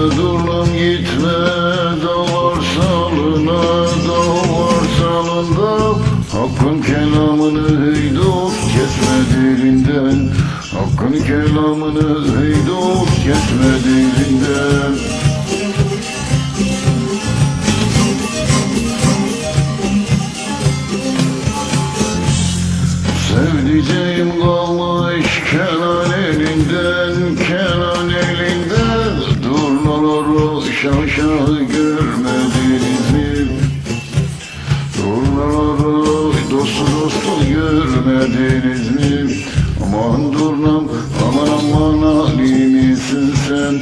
Durlam gitme dağlar salına dağlar salında. Hakkın kelamını hey dost kesme dilinden. Hakkın kelamını hey dost kesme dilinden. Sevdiceğim kalmış Durnaları şaşa görmediniz dostu dostu görmediniz mi? Aman durnam aman aman Ali misin sen?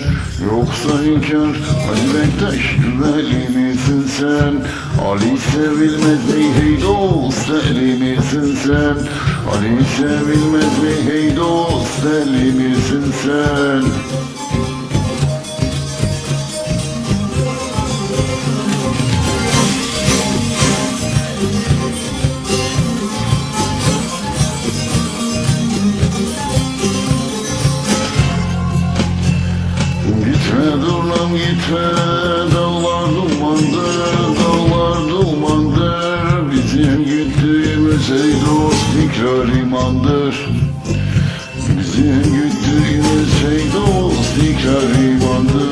Yoksa hünkâr Hacı Bektaş veli misin sen? Ali sevilmez mi hey dost deli misin sen? Ali sevilmez mi hey dost deli misin sen Durlam gitme dağlar dumandır dağlar dumandır Bizim gittiğimiz ey dost tekrar imandır. Bizim gittiğimiz ey dost tekrar imandır.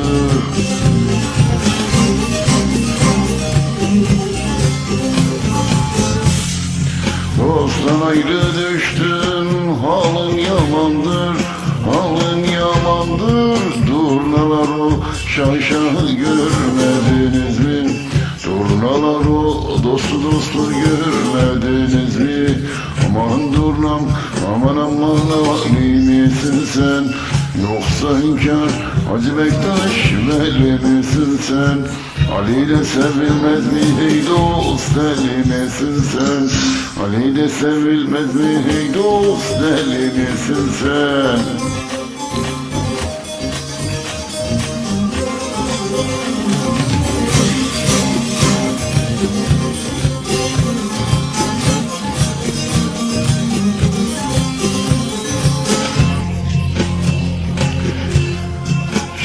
Dosttan ayrı düştün halın yamandır Halın yamandır şaşa görmediniz mi? Durnalar o dostu dostu görmediniz mi? Aman durnam aman aman misin sen? Yoksa hünkâr Hacı Bektaş veli misin sen? Ali de sevilmez mi hey dost deli misin sen? Ali de sevilmez mi hey dost deli misin sen?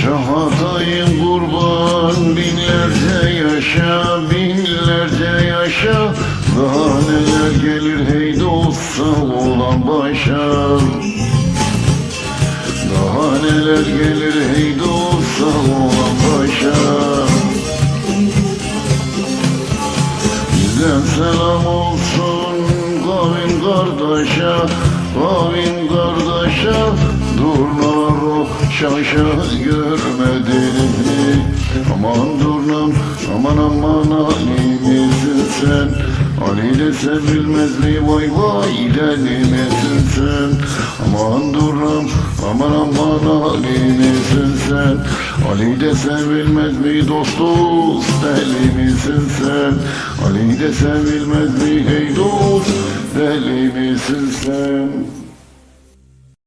Şahatayım kurban binlerce yaşa binlerce yaşa. Daha neler gelir hey sağ olan başa. Daha neler gelir hey sağ olan başa. Bizden selam olsun kavim kardeşe Kavim kardeşe. Durnalar o şaşa görmediniz mi? Aman durnam aman aman Ali misin sen? Ali de sevilmez mi vay vay deli misin sen? Aman durnam aman aman Ali misin sen? Ali de sevilmez mi dost dost deli misin sen? Ali de sevilmez mi hey dost deli misin sen?